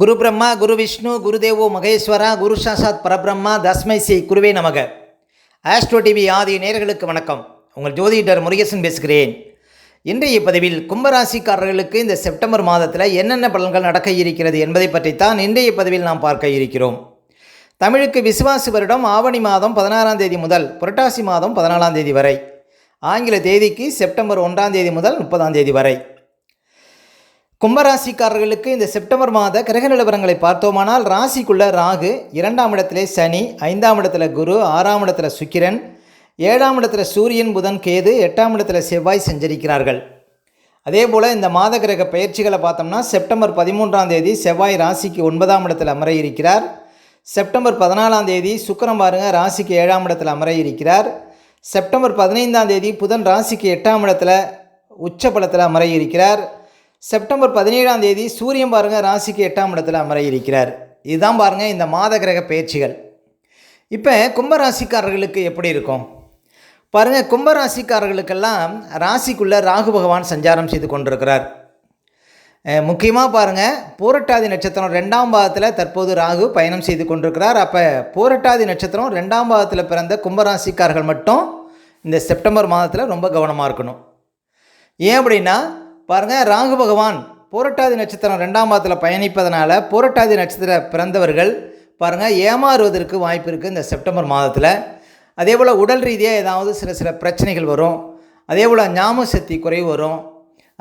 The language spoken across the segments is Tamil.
குரு பிரம்மா குரு விஷ்ணு குருதேவோ மகேஸ்வரா குரு சாசாத் பரபிரம்மா தஸ்மை ஸ்ரீ குருவே நமக. ஆஸ்ட்ரோ டிவி ஆதி நேர்களுக்கு வணக்கம். உங்கள் ஜோதிடர் முருகேசன் பேசுகிறேன். இன்றைய பதிவில் கும்பராசிக்காரர்களுக்கு இந்த செப்டம்பர் மாதத்தில் என்னென்ன பலன்கள் நடக்க இருக்கிறது என்பதை பற்றித்தான் இன்றைய பதிவில் நாம் பார்க்க இருக்கிறோம். தமிழுக்கு விசுவாசி வருடம் ஆவணி மாதம் பதினாறாம் தேதி முதல் புரட்டாசி மாதம் பதினாலாம் தேதி வரை. ஆங்கில தேதிக்கு செப்டம்பர் ஒன்றாம் தேதி முதல் முப்பதாம் தேதி வரை. கும்பராசிக்காரர்களுக்கு இந்த செப்டம்பர் மாத கிரக நிலவரங்களை பார்த்தோமானால் ராசிக்குள்ள ராகு இரண்டாம் இடத்திலே சனி ஐந்தாம் இடத்துல குரு ஆறாம் இடத்துல சுக்கிரன் ஏழாம் இடத்துல சூரியன் புதன் கேது எட்டாம் இடத்துல செவ்வாய் சஞ்சரிக்கிறார்கள். அதே போல் இந்த மாத கிரக பயிற்சிகளை பார்த்தோம்னா செப்டம்பர் பதிமூன்றாம் தேதி செவ்வாய் ராசிக்கு ஒன்பதாம் இடத்தில் அமர இருக்கிறார் செப்டம்பர் பதினாலாம் தேதி சுக்கரம் பாருங்க ராசிக்கு ஏழாம் இடத்தில் அமர இருக்கிறார் செப்டம்பர் பதினைந்தாம் தேதி புதன் ராசிக்கு எட்டாம் இடத்துல உச்ச பலத்தில் அமர இருக்கிறார் செப்டம்பர் பதினேழாம் தேதி சூரியன் பாருங்கள் ராசிக்கு எட்டாம் இடத்துல அமர இருக்கிறார் இதுதான் பாருங்கள் இந்த மாத கிரக பயிற்சிகள் இப்போ கும்பராசிக்காரர்களுக்கு எப்படி இருக்கும்? பாருங்க கும்பராசிக்காரர்களுக்கெல்லாம் ராசிக்குள்ளே ராகு பகவான் சஞ்சாரம் செய்து கொண்டிருக்கிறார். முக்கியமாக பாருங்கள் பூரட்டாதி நட்சத்திரம் ரெண்டாம் பாதத்தில் தற்போது ராகு பயணம் செய்து கொண்டிருக்கிறார். அப்போ பூரட்டாதி நட்சத்திரம் ரெண்டாம் பாதத்தில் பிறந்த கும்பராசிக்காரர்கள் மட்டும் இந்த செப்டம்பர் மாதத்தில் ரொம்ப கவனமாக இருக்கணும். ஏன் அப்படின்னா பாருங்கள் ராகு பகவான் புரட்டாதி நட்சத்திரம் ரெண்டாம் பாதத்தில் பயணிப்பதனால புரட்டாதி நட்சத்திர பிறந்தவர்கள் பாருங்கள் ஏமாறுவதற்கு வாய்ப்பு இருக்குது இந்த செப்டம்பர் மாதத்தில். அதே போல் உடல் ரீதியாக ஏதாவது சில சில பிரச்சனைகள் வரும். அதே போல் ஞாபக சக்தி குறைவு வரும்.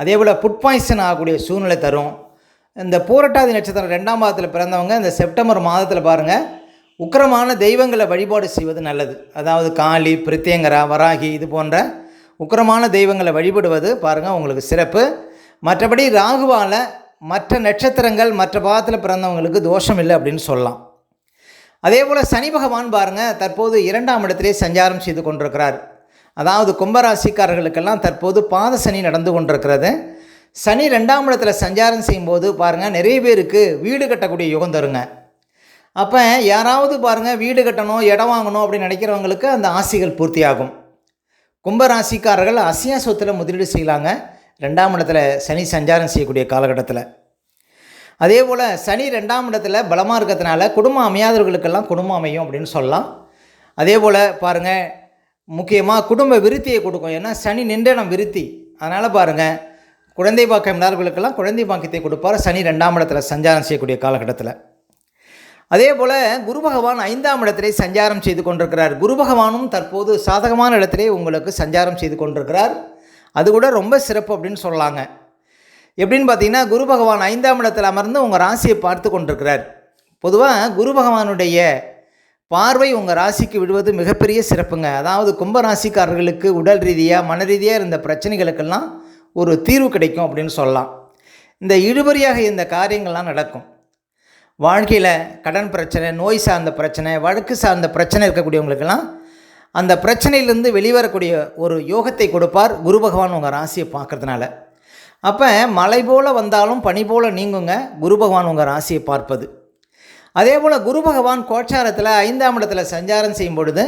அதே போல் புட் பாய்சன் ஆகக்கூடிய சூழ்நிலை தரும். இந்த பூரட்டாதி நட்சத்திரம் ரெண்டாம் மாதத்தில் பிறந்தவங்க இந்த செப்டம்பர் மாதத்தில் பாருங்கள் உக்கிரமான தெய்வங்களை வழிபாடு செய்வது நல்லது. அதாவது காளி பிரித்தியங்கரா வராகி இது போன்ற உக்கிரமான தெய்வங்களை வழிபடுவது பாருங்கள் உங்களுக்கு சிறப்பு. மற்றபடி ராகுவால் மற்ற நட்சத்திரங்கள் மற்ற பாதத்தில் பிறந்தவங்களுக்கு தோஷம் இல்லை அப்படின்னு சொல்லலாம். அதே போல் சனி பகவான் பாருங்கள் தற்போது இரண்டாம் இடத்திலே சஞ்சாரம் செய்து கொண்டிருக்கிறார். அதாவது கும்பராசிக்காரர்களுக்கெல்லாம் தற்போது பாத சனி நடந்து கொண்டிருக்கிறது. சனி ரெண்டாம் இடத்துல சஞ்சாரம் செய்யும்போது பாருங்கள் நிறைய பேருக்கு வீடு கட்டக்கூடிய யுகம் தருங்க. அப்போ யாராவது பாருங்கள் வீடு கட்டணும் இடம் வாங்கணும் அப்படின்னு நினைக்கிறவங்களுக்கு அந்த ஆசைகள் பூர்த்தியாகும். கும்பராசிக்காரர்கள் அசியா சொத்தில் முதலீடு செய்யலாங்க. ரெண்டாம் இடத்துல சனி சஞ்சாரம் செய்யக்கூடிய காலகட்டத்தில். அதே போல் சனி ரெண்டாம் இடத்துல பலமாக இருக்கிறதுனால குடும்பம் அமையாதவர்களுக்கெல்லாம் குடும்பம் அமையும் அப்படின்னு சொல்லலாம். அதே போல் பாருங்கள் முக்கியமாக குடும்ப விருத்தியை கொடுக்கும். ஏன்னா சனி நின்றனம் விருத்தி. அதனால் பாருங்கள் குழந்தை பாக்கம் இல்லாதவர்களுக்கெல்லாம் குழந்தை பாக்கியத்தை கொடுப்பார். சனி ரெண்டாம் இடத்துல சஞ்சாரம் செய்யக்கூடிய காலகட்டத்தில். அதே போல் குரு பகவான் ஐந்தாம் இடத்திலே சஞ்சாரம் செய்து கொண்டிருக்கிறார். குரு பகவானும் தற்போது சாதகமான இடத்திலே உங்களுக்கு சஞ்சாரம் செய்து கொண்டிருக்கிறார். அது கூட ரொம்ப சிறப்பு அப்படின்னு சொல்லலாங்க. எப்படின்னு பார்த்தீங்கன்னா குரு பகவான் ஐந்தாம் இடத்தில் அமர்ந்து உங்கள் ராசியை பார்த்து கொண்டிருக்கிறார். பொதுவாக குரு பகவானுடைய பார்வை உங்கள் ராசிக்கு விடுவது மிகப்பெரிய சிறப்புங்க. அதாவது கும்ப ராசிக்காரர்களுக்கு உடல் ரீதியாக மன ரீதியாக இருந்த பிரச்சனைகளுக்கெல்லாம் ஒரு தீர்வு கிடைக்கும் அப்படின்னு சொல்லலாம். இந்த இழுபறியாக இந்த காரியங்கள்லாம் நடக்கும். வாழ்க்கையில் கடன் பிரச்சனை நோய் சார்ந்த பிரச்சனை வழக்கு சார்ந்த பிரச்சனை இருக்கக்கூடியவங்களுக்கெல்லாம் அந்த பிரச்சனையிலேருந்து வெளிவரக்கூடிய ஒரு யோகத்தை கொடுப்பார் குரு பகவான் உங்கள் ராசியை பார்க்கறதுனால. அப்போ மலை போல் வந்தாலும் பனி போல் நீங்குங்க குரு பகவான் உங்கள் ராசியை பார்ப்பது. அதே போல் குரு பகவான் கோச்சாரத்தில் ஐந்தாம் இடத்துல சஞ்சாரம் செய்யும் பொழுது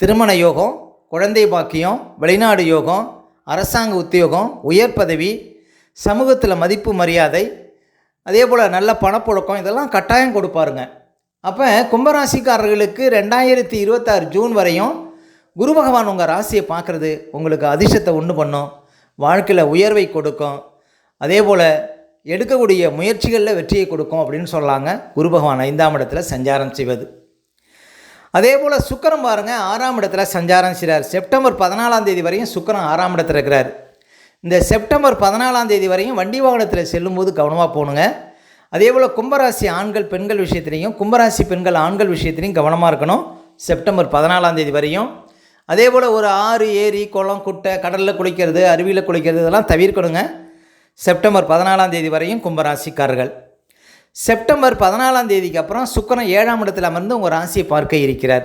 திருமண யோகம் குழந்தை பாக்கியம் வெளிநாடு யோகம் அரசாங்க உத்தியோகம் உயர் பதவி சமூகத்தில் மதிப்பு மரியாதை அதே போல் நல்ல பணப்புழக்கம் இதெல்லாம் கட்டாயம் கொடுப்பாருங்க. அப்போ கும்பராசிக்காரர்களுக்கு ரெண்டாயிரத்தி இருபத்தாறு ஜூன் வரையும் குரு பகவான் உங்கள் ராசியை பார்க்குறது உங்களுக்கு அதிர்ஷ்டத்தை உண்டு பண்ணும். வாழ்க்கையில் உயர்வை கொடுக்கும். அதே போல் எடுக்கக்கூடிய முயற்சிகளில் வெற்றியை கொடுக்கும் அப்படின்னு சொல்லலாங்க. குரு பகவான் ஐந்தாம் இடத்துல சஞ்சாரம் செய்வது. அதே போல் சுக்கரம் பாருங்கள் ஆறாம் இடத்துல சஞ்சாரம் செய்கிறார் செப்டம்பர் பதினாலாம் தேதி வரையும் சுக்கரம் ஆறாம் இடத்துல இருக்கிறார். இந்த செப்டம்பர் பதினாலாம் தேதி வரையும் வண்டி வாகனத்தில் செல்லும்போது கவனமாக போகணுங்க அதே போல் கும்பராசி ஆண்கள் பெண்கள் விஷயத்துலையும் கும்பராசி பெண்கள் ஆண்கள் விஷயத்துலையும் கவனமாக இருக்கணும். செப்டம்பர் பதினாலாம் தேதி வரையும். அதே போல் ஒரு ஆறு ஏரி குளம் குட்டை கடலில் குளிக்கிறது அருவியில் குளிக்கிறது இதெல்லாம் தவிர்க்கணுங்க. செப்டம்பர் பதினாலாம் தேதி வரையும் கும்பராசிக்காரர்கள். செப்டம்பர் பதினாலாம் தேதிக்கு அப்புறம் சுக்கரன் ஏழாம் இடத்துல அமர்ந்து உங்கள் ராசியை பார்க்க இருக்கிறார்.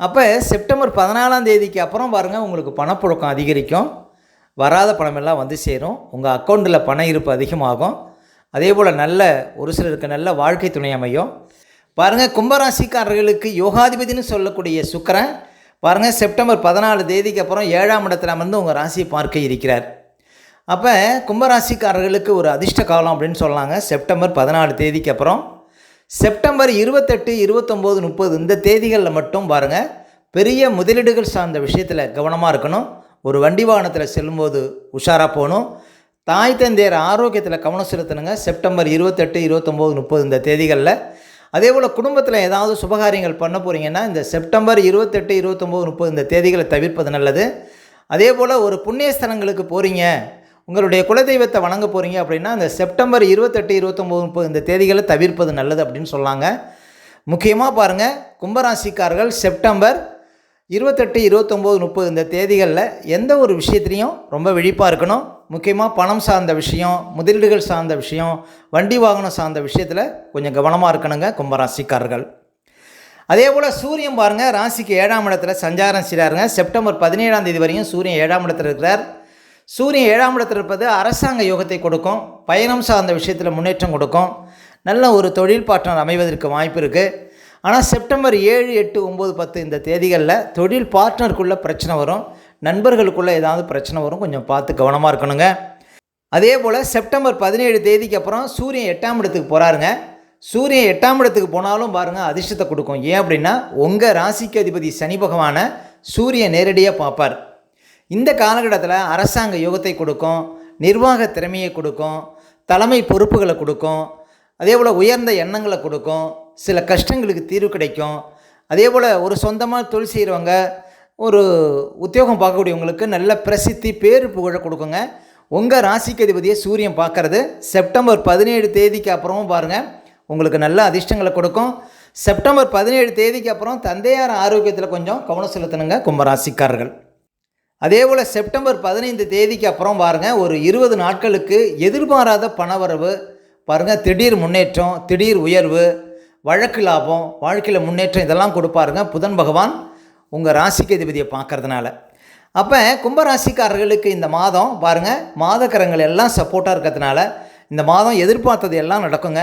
அப்போ செப்டம்பர் பதினாலாம் தேதிக்கு அப்புறம் பாருங்கள் உங்களுக்கு பணப்புழக்கம் அதிகரிக்கும். வராத பணமெல்லாம் வந்து சேரும். உங்கள் அக்கௌண்ட்டில் பண இருப்பு அதிகமாகும். அதே போல் நல்ல ஒரு சிலருக்கு நல்ல வாழ்க்கை துணை அமையும். பாருங்கள் கும்பராசிக்காரர்களுக்கு யோகாதிபதினு சொல்லக்கூடிய சுக்கரன் பாருங்கள் செப்டம்பர் பதினாலு தேதிக்கு அப்புறம் ஏழாம் இடத்துல அமர்ந்து உங்கள் ராசியை பார்க்க இருக்கிறார். அப்போ கும்பராசிக்காரர்களுக்கு ஒரு அதிர்ஷ்ட காலம் அப்படின்னு சொல்லாங்க. செப்டம்பர் பதினாலு தேதிக்கு அப்புறம். செப்டம்பர் இருபத்தெட்டு இருபத்தொம்போது முப்பது இந்த தேதிகளில் மட்டும் பாருங்கள் பெரிய முதலீடுகள் சார்ந்த விஷயத்தில் கவனமாக இருக்கணும். ஒரு வண்டி வாகனத்தில் செல்லும்போது உஷாராக போகணும். தாய் தந்தையர் ஆரோக்கியத்தில் கவனம் செலுத்தணுங்க. செப்டம்பர் இருபத்தெட்டு இருபத்தொம்போது முப்பது இந்த தேதிகளில். அதே போல் குடும்பத்தில் ஏதாவது சுபகாரியங்கள் பண்ண போகிறீங்கன்னா இந்த செப்டம்பர் இருபத்தெட்டு இருபத்தொம்போது முப்பது இந்த தேதிகளை தவிர்ப்பது நல்லது. அதே போல் ஒரு புண்ணிய ஸ்தலங்களுக்கு போகிறீங்க உங்களுடைய குலதெய்வத்தை வணங்க போகிறீங்க அப்படின்னா இந்த செப்டம்பர் இருபத்தெட்டு இருபத்தொம்போது முப்பது இந்த தேதிகளை தவிர்ப்பது நல்லது அப்படின்னு சொன்னாங்க முக்கியமாக பாருங்கள் கும்பராசிக்காரர்கள் செப்டம்பர் இருபத்தெட்டு இருபத்தொம்போது முப்பது இந்த தேதிகளில் எந்த ஒரு விஷயத்துலையும் ரொம்ப விழிப்பாக இருக்கணும். முக்கியமாக பணம் சார்ந்த விஷயம் முதலீடுகள் சார்ந்த விஷயம் வண்டி வாகனம் சார்ந்த விஷயத்தில் கொஞ்சம் கவனமாக இருக்கணுங்க கும்பராசிக்காரர்கள். அதே போல் சூரியன் பாருங்கள் ராசிக்கு ஏழாம் இடத்துல சஞ்சாரம் செய்கிறாருங்க செப்டம்பர் பதினேழாம் தேதி வரையும் சூரியன் ஏழாம் இடத்துல இருக்கிறார். சூரியன் ஏழாம் இடத்துல இருப்பது அரசாங்க யோகத்தை கொடுக்கும் பயணம் சார்ந்த விஷயத்தில் முன்னேற்றம் கொடுக்கும். நல்ல ஒரு தொழில் பாற்றம் அமைவதற்கு வாய்ப்பு இருக்குது ஆனால் செப்டம்பர் ஏழு எட்டு ஒம்பது பத்து இந்த தேதிகளில் தொழில் பார்ட்னருக்குள்ளே பிரச்சனை வரும். நண்பர்களுக்குள்ளே ஏதாவது பிரச்சனை வரும். கொஞ்சம் பார்த்து கவனமாக இருக்கணுங்க. அதே போல் செப்டம்பர் பதினேழு தேதிக்கு அப்புறம் சூரியன் எட்டாம் இடத்துக்கு போகிறாருங்க சூரியன் எட்டாம் இடத்துக்கு போனாலும் பாருங்கள் அதிர்ஷ்டத்தை கொடுக்கும். ஏன் அப்படின்னா உங்கள் ராசிக்கு அதிபதி சனி பகவானை சூரியன் நேரடியாக பார்ப்பார். இந்த காலகட்டத்தில் அரசாங்க யோகத்தை கொடுக்கும் நிர்வாக திறமையை கொடுக்கும் தலைமை பொறுப்புகளை கொடுக்கும் அதே போல் உயர்ந்த எண்ணங்களை கொடுக்கும் சில கஷ்டங்களுக்கு தீர்வு கிடைக்கும். அதே போல் ஒரு சொந்தமாக தொழில் செய்கிறவங்க ஒரு உத்தியோகம் பார்க்கக்கூடியவங்களுக்கு நல்ல பிரசித்தி பேரு புகழ கொடுக்குங்க. உங்கள் ராசிக்கு அதிபதியை சூரியன் பார்க்குறது செப்டம்பர் பதினேழு தேதிக்கு அப்புறமும் பாருங்கள் உங்களுக்கு நல்ல அதிர்ஷ்டங்களை கொடுக்கும். செப்டம்பர் பதினேழு தேதிக்கு அப்புறம் தந்தையார் ஆரோக்கியத்தில் கொஞ்சம் கவனம் செலுத்தணுங்க கும்பராசிக்காரர்கள். அதே போல் செப்டம்பர் பதினைந்து தேதிக்கு அப்புறம் பாருங்கள் ஒரு இருபது நாட்களுக்கு எதிர்பாராத பணவரவு பாருங்கள் திடீர் முன்னேற்றம் திடீர் உயர்வு வழக்கு லாபம் வாழ்க்கையில் முன்னேற்றம் இதெல்லாம் கொடுப்பாருங்க புதன் பகவான் உங்கள் ராசிக்கு அதிபதியை பார்க்கறதுனால. அப்போ கும்பராசிக்காரர்களுக்கு இந்த மாதம் பாருங்கள் மாதக்கரங்கள் எல்லாம் சப்போர்ட்டாக இருக்கிறதுனால இந்த மாதம் எதிர்பார்த்தது எல்லாம் நடக்குங்க.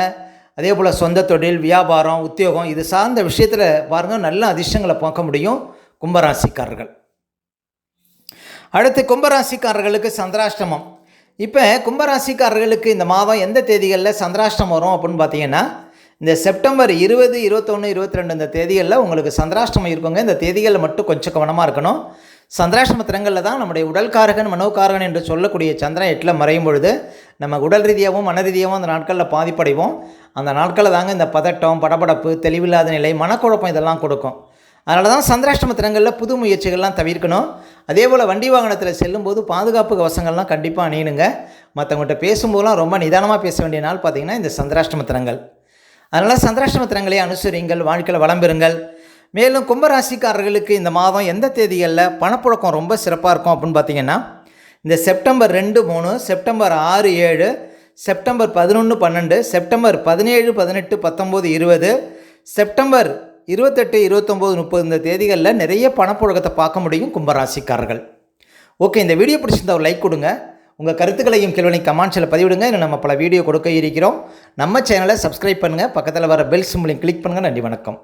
அதே போல் சொந்த தொழில் வியாபாரம் உத்தியோகம் இது சார்ந்த விஷயத்தில் பாருங்கள் நல்ல அதிர்ஷ்டங்களை பார்க்க முடியும் கும்பராசிக்காரர்கள். அடுத்து கும்பராசிக்காரர்களுக்கு சந்திராஷ்டமம். இப்போ கும்பராசிக்காரர்களுக்கு இந்த மாதம் எந்த தேதிகளில் சந்திராஷ்டம் வரும் அப்படின்னு பார்த்தீங்கன்னா இந்த செப்டம்பர் இருபது இருபத்தொன்று இருபத்தி ரெண்டு இந்த தேதிகளில் உங்களுக்கு சந்திராஷ்டமம் இருக்குங்க. இந்த தேதிகளில் மட்டும் கொஞ்சம் கவனமாக இருக்கணும். சந்திராஷ்டம திறங்களில் தான் நம்முடைய உடல்காரகன் மனோகாரகன் என்று சொல்லக்கூடிய சந்திரன் எட்டில் மறையும் பொழுது நம்ம உடல் ரீதியாகவும் மன ரீதியாகவும் அந்த நாட்களில் பாதிப்படைவோம். அந்த நாட்களில் தாங்க இந்த பதட்டம் படபடப்பு தெளிவில்லாத நிலை மனக்குழப்பம் இதெல்லாம் கொடுக்கும். அதனால தான் சந்திராஷ்டம தினங்களில் புது முயற்சிகள்லாம் தவிர்க்கணும். அதே போல் வண்டி வாகனத்தில் செல்லும்போது பாதுகாப்பு கவசங்கள்லாம் கண்டிப்பாக அணியணுங்க. மற்றவங்கள்ட்ட பேசும்போதெல்லாம் ரொம்ப நிதானமாக பேச வேண்டிய நாள் பார்த்திங்கன்னா இந்த சந்திராஷ்டம தினங்கள். அதனால் சந்திராஷ்டம தினங்களை அனுசரிங்கள் வாழ்க்கையில் வளம் பெறுங்கள். மேலும் கும்பராசிக்காரர்களுக்கு இந்த மாதம் எந்த தேதிகளில் பணப்புழக்கம் ரொம்ப சிறப்பாக இருக்கும் அப்படின்னு பார்த்தீங்கன்னா இந்த செப்டம்பர் ரெண்டு மூணு செப்டம்பர் ஆறு ஏழு செப்டம்பர் பதினொன்று பன்னெண்டு செப்டம்பர் பதினேழு பதினெட்டு பத்தொம்போது இருபது செப்டம்பர் இருபத்தெட்டு இருபத்தொம்போது முப்பது இந்த தேதிகளில் நிறைய பணப்புழக்கத்தை பார்க்க முடியும் கும்பராசிக்காரர்கள். ஓகே இந்த வீடியோ பிடிச்சிருந்தா ஒரு லைக் கொடுங்க. உங்கள் கருத்துக்களையும் கேள்வி கமெண்ட்ஸில் பதிவிடுங்க. இன்னும் நம்ம பல வீடியோ கொடுக்க இருக்கிறோம். நம்ம சேனலை சப்ஸ்கிரைப் பண்ணுங்கள் பக்கத்தில் வர பெல் சிம்பிளையும் கிளிக் பண்ணுங்கள் நன்றி வணக்கம்.